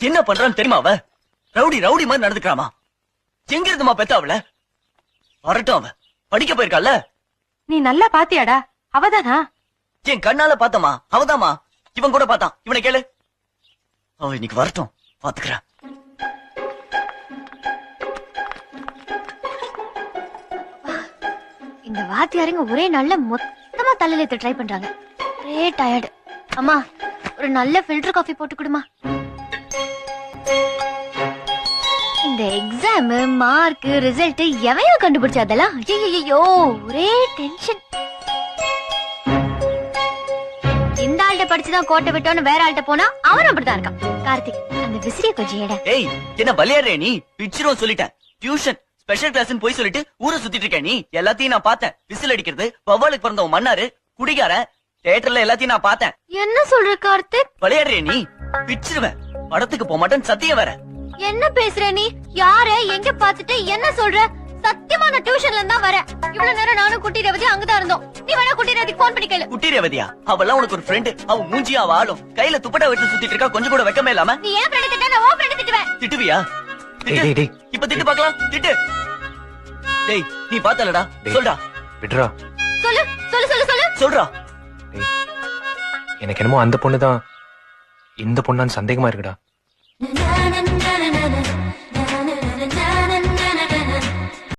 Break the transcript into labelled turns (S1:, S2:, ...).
S1: என்ன பண்றான்னு தெரியுமா அவ? ரவுடி ரவுடி மாதிரி நடந்துக்கிறாமா? எங்க இருந்துமா பெத்த அவள? வரட்டும் அவ. படிக்க போயிருக்கால
S2: நீ நல்லா பாத்தியாடா. அவதானா?
S1: என் கண்ணால பார்த்தமா அவதாமா இவன் கூட பார்த்தான். இவனை கேளு. அவ இன்னைக்கு வரட்டும். பாத்துக்கிறேன்
S3: இந்த வாத்தியாருங்க ஒரே நாள்ல மொத்தமா தலையில ட்ரை பண்றாங்க. ஒரே டயர்டு அம்மா ஒரு நல்ல ஃபில்டர் காஃபி போட்டு கொடுமா. இந்த எக்ஸாம் மார்க் ரிசல்ட் எவையோ கண்டுபிடிச்சா அதெல்லாம் ஐயோ ஒரே டென்ஷன் இந்த ஆள்கிட்ட படிச்சுதான் கோட்டை விட்டோன்னு வேற ஆள்கிட்ட போனா அவனும் அப்படிதான் இருக்கான். கார்த்திக் அந்த விசிறிய கொஞ்சம்
S1: ஏய் என்ன பலியாடுறே நீ? பிச்சிரும் சொல்லிட்டேன் டியூஷன் ஸ்பெஷல் கிளாஸ்னு போய் சொல்லிட்டு ஊரை சுத்திட்டு இருக்க நீ. எல்லாத்தையும் நான் பார்த்தேன். விசில் அடிக்கிறது வவ்வாலுக்கு பிறந்தவன் மன்னாரு குடிகாரன் தியேட்டர்ல எல்லாத்தையும் நான் பார்த்தேன்.
S3: என்ன சொல்ற கார்த்திக்?
S1: விளையாடுறே நீ? பிச்சிருவேன் படத்துக்கு போக மாட்டேன்னு சத்தியம் வேற.
S3: என்ன பேசுற நீ? யார? எங்க பாத்துட்டு என்ன சொல்ற? சத்தியமா நான் டியூஷன்ல இருந்தா வரேன். இவ்வளவு நேரம் நானும் குட்டி ரேவதி அங்கதான் இருந்தோம். நீ வேணா குட்டி ரேவதிக்கு போன் பண்ணி கேளு.
S1: குட்டி ரேவதியா? அவெல்லாம் உனக்கு ஒரு ஃப்ரெண்டு அவ மூஞ்சி அவ ஆளும் கையில துப்பட்டா வச்சு சுத்திட்டு இருக்கா? கொஞ்சம் கூட வெக்கமே இல்லாம.
S3: நீ ஏன் ஃப்ரெண்ட் திட்ட? நான் உன் ஃப்ரெண்ட் திட்டுவேன்.
S1: திட்டுவியா?
S4: டேய், டேய்,
S1: திட்டு.
S4: டேய்.
S1: இப்ப திட்டு பார்க்கலாம். திட்டு. டேய் நீ பார்த்தலடா.
S4: டேய்.
S1: சொல்டா
S4: விட்றா.
S3: சொல்லு சொல்லு சொல்லு சொல்லு.
S1: சொல்றா.
S4: எனக்கு என்னமோ அந்த பொண்ணு தான் இந்த பொண்ணான்னு சந்தேகமா இருக்குடா. na na na na na